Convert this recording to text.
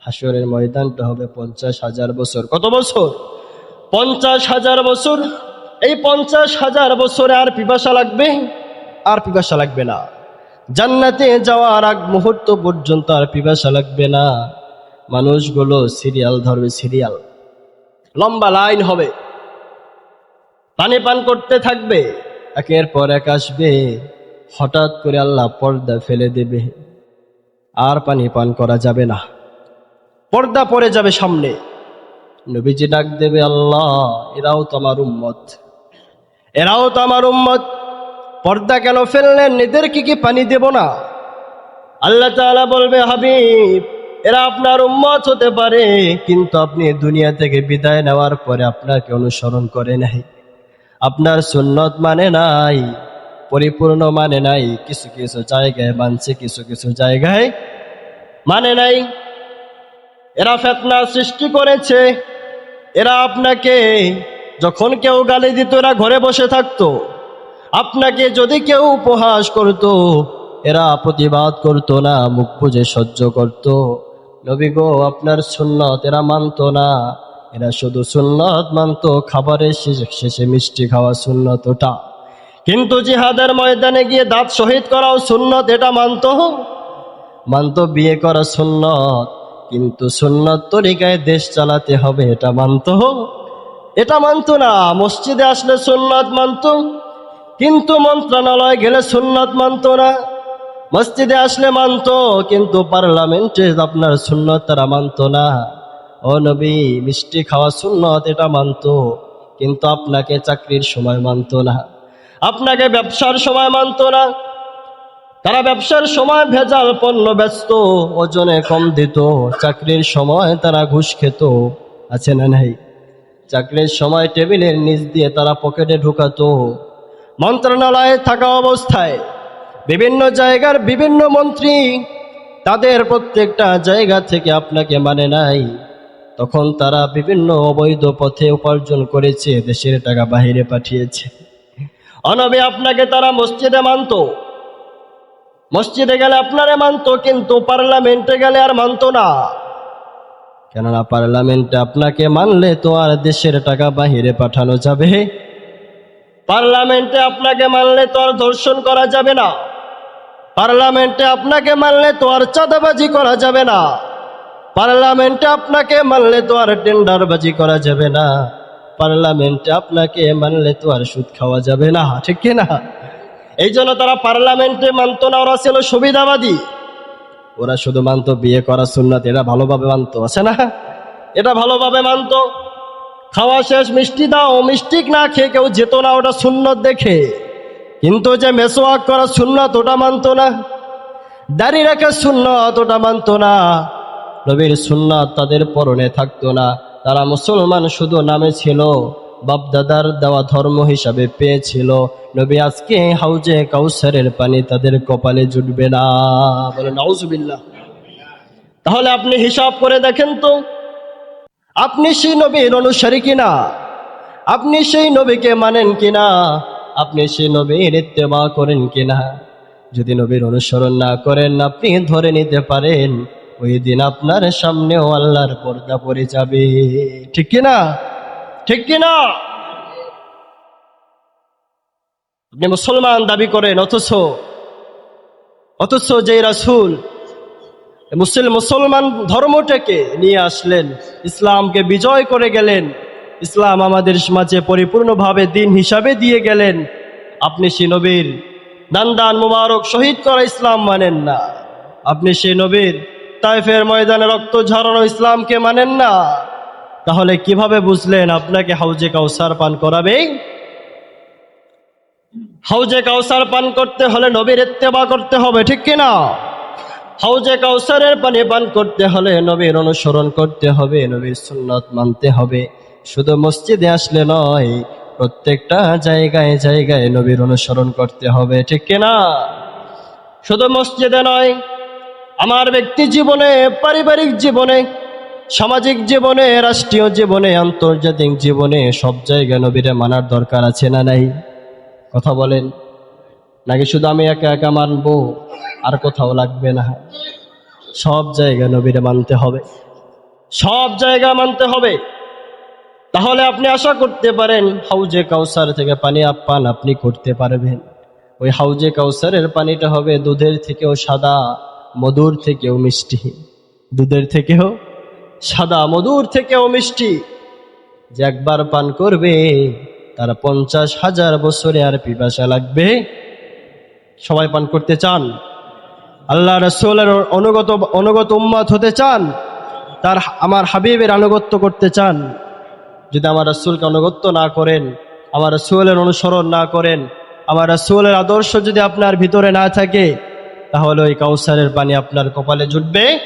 হাসরের ময়দানটা হবে পঞ্চাশ হাজার বছর। কত বছর? পঞ্চাশ হাজার বছর। এই পঞ্চাশ হাজার বছরে আর পিপাসা লাগবে? আর পিপাসা লাগবে না। জান্নাতে যাওয়ার আগ মুহূর্ত পর্যন্ত আর পিপাসা লাগবে না। মানুষগুলো সিরিয়াল ধরবে, সিরিয়াল। লম্বা লাইন হবে। পানি পান করতে থাকবে। একের পর এক আসবে। হঠাৎ করে আল্লাহ পর্দা ফেলে দেবে। আর পানি পান করা যাবে না। পর্দা পড়ে যাবে সামনে। নবীজি ডাক দেবে, আল্লাহ, এরাও তো আমার উম্মত। এরাও তো আমার উম্মত। পর্দা কেন ফেললেন? এদেরকে কি পানি দেব না? আল্লাহ তাআলা বলবে, হাবিব, এরা আপনার উম্মত হতে পারে, কিন্তু আপনি দুনিয়া থেকে বিদায় নেওয়ার পরে আপনাকে অনুসরণ করে নাই। আপনার সুন্নত মানে নাই, পরিপূর্ণ মানে নাই, কিছু কিছু জায়গায় মানছে, কিছু কিছু জায়গায় মানে নাই। এরা ফেতনা সৃষ্টি করেছে। এরা আপনাকে যখন কেউ গালি দিত, এরা ঘরে বসে থাকতো। আপনাকে যদি কেউ উপহাস করত, এরা প্রতিবাদ করতো না, মুখ বুঝে সহ্য করত। নবী গো, আপনার সুন্নত এরা মানতো না। এরা শুধু সুন্নত মানতো, খাবারের শেষে শেষে মিষ্টি খাওয়া সুন্নত ওটা। কিন্তু জিহাদের ময়দানে গিয়ে দাঁত শহীদ করাও সুন্নত, এটা মানতো? মানতো বিয়ে করা সুন্নত। কিন্তু সুন্নত তরিকায় দেশ চালাতে হবে, এটা মানতো এটা মানতো না, মসজিদে আসলে সুন্নত মানতো, কিন্তু মন্ত্রণালয় গেলে সুন্নত মানতো না। মসজিদে আসলে মানতো, কিন্তু পার্লামেন্টে আপনার সুন্নত তারা মানতো না। ও নবী, মিষ্টি খাওয়া সুন্নত, এটা মানতো, কিন্তু আপনাকে চাকরির সময় মানতো না। আপনাকে ব্যবসার সময় মানতো না। তারা ব্যবসার সময় ভেজাল পণ্য ব্যস্ত, ওজনে কম দিত। চাকরির সময় তারা ঘুষ খেত, আছে না নাই? চাকরির সময় টেবিলের নিচ দিয়ে তারা পকেটে ঢুকাতো। মন্ত্রণালয়ে থাকা অবস্থায় বিভিন্ন জায়গার বিভিন্ন মন্ত্রী তাদের প্রত্যেকটা জায়গা থেকে আপনাকে মানে নাই। তখন তারা বিভিন্ন অবৈধ পথে উপার্জন করেছে, দেশের টাকা বাহিরে পাঠিয়েছে। অনবে আপনাকে তারা মসজিদে মানতো। মসজিদে গেলে আপনারে মানতো, কিন্তু পার্লামেন্টে গেলে আর মানতো না। কেননা পার্লামেন্টে আপনাকে মানলে তো আর দেশের টাকা বাহিরে পাঠানো যাবে। পার্লামেন্টে আপনাকে মানলে তো আর ধর্ষণ করা যাবে না। পার্লামেন্টে আপনাকে মানলে তো আর চাঁদাবাজি করা যাবে না। পার্লামেন্টে আপনাকে মানলে তো আর টেন্ডারবাজি করা যাবে না। পার্লামেন্টে আপনাকে মানলে তো আর সুদ খাওয়া যাবে না, ঠিক না? এই জন্য তারা পার্লামেন্টে মানতো না, ওরা ছিল সুবিধাবাদী। ওরা শুধু মানতো, বিয়ে করা সুন্নাত এরা ভালোভাবে মানতো, আছে না? এটা ভালোভাবে মানতো। খাওয়া শেষ, মিষ্টি দাও, মিষ্টি না খেয়ে কেউ যেত না ওটা সুন্নত দেখে। কিন্তু যে মেসোয়াক করা সুন্নত, ওটা মানতো না। দাড়ি রাখা সুন্নত, ওটা মানতো না। নবীর সুন্নত তাদের পরনে থাকতো না। তারা মুসলমান শুধু নামে ছিল। বাপদাদার দেওয়া ধর্ম হিসাবে পেয়েছিল। নবী আজকে হাউজে কাউসারের পানি তাদের কপালে জুটবে না। তাহলে আপনি হিসাব করে দেখেন তো, আপনি সেই নবীর অনুসারী কিনা? আপনি সেই নবীকে মানেন কিনা? আপনি সেই নবীর ইত্তেবা করেন কিনা? যদি নবীর অনুসরণ না করেন, আপনি ধরে নিতে পারেন, ওই দিন আপনার সামনেও আল্লাহর পর্দা পড়ে যাবে। ঠিক কিনা? ঠিক কিনা? আপনি মুসলমান দাবি করেন, অথচ অথচ যে রাসুল মুসলিম, মুসলমান ধর্মটাকে নিয়ে আসলেন, ইসলামকে বিজয় করে গেলেন, ইসলাম আমাদের মাঝে পরিপূর্ণভাবে দিন হিসাবে দিয়ে গেলেন, আপনি সে নবীর দান দান মুবারক শহীদ করা ইসলাম মানেন না। আপনি সে নবীর তাইফের ময়দানে রক্ত ঝরানো ইসলামকে মানেন না। তাহলে কীভাবে বুঝলেন আপনাকে হাউজে কাউসার পান করাবে? হাউজে কাউসার পান করতে হলে নবীর ইত্তেবা করতে হবে, ঠিক কিনা? হাউজে কাউসারের পানি পান করতে হলে নবীর অনুসরণ করতে হবে, নবীর সুন্নত মানতে হবে। শুধু মসজিদে আসলে নয়, প্রত্যেকটা জায়গায় জায়গায় নবীর অনুসরণ করতে হবে, ঠিক কিনা? শুধু মসজিদে নয়, আমার ব্যক্তি জীবনে, পারিবারিক জীবনে সামাজিক জীবনে, রাষ্ট্রীয় জীবনে, আন্তর্জাতিক জীবনে সব জায়গায় নবীরে মানার দরকার আছে না নাই? কথা বলেন। নাকি শুধু আমি একা একা মানবো? আর কোথাও লাগবে না। সব জায়গায় নবীরে মানতে হবে। সব জায়গা মানতে হবে। তাহলে আপনি আশা করতে পারেন, হাউজে কাউসার থেকে পানি আপ্পান আপনি করতে পারবেন। ওই হাউজে কাউসারের পানিটা হবে দুধের থেকেও সাদা, মধুর থেকেও মিষ্টি। দুধের থেকেও সাদা মধুর থেকেও মিষ্টি। যে একবার পান করবে, তার পঞ্চাশ হাজার বছরে আর পিপাসা লাগবে। সবাই পান করতে চান? আল্লাহ রসোলের অনুগত অনুগত উম্মাত হতে চান? তার আমার হাবিবের আনুগত্য করতে চান? যদি আমার রসুলকে অনুগত্য না করেন, আমার রসুলের অনুসরণ না করেন, আমার রসুলের আদর্শ যদি আপনার ভিতরে না থাকে, তাহলে ওই কাউসারের পানি আপনার কপালে জুটবে।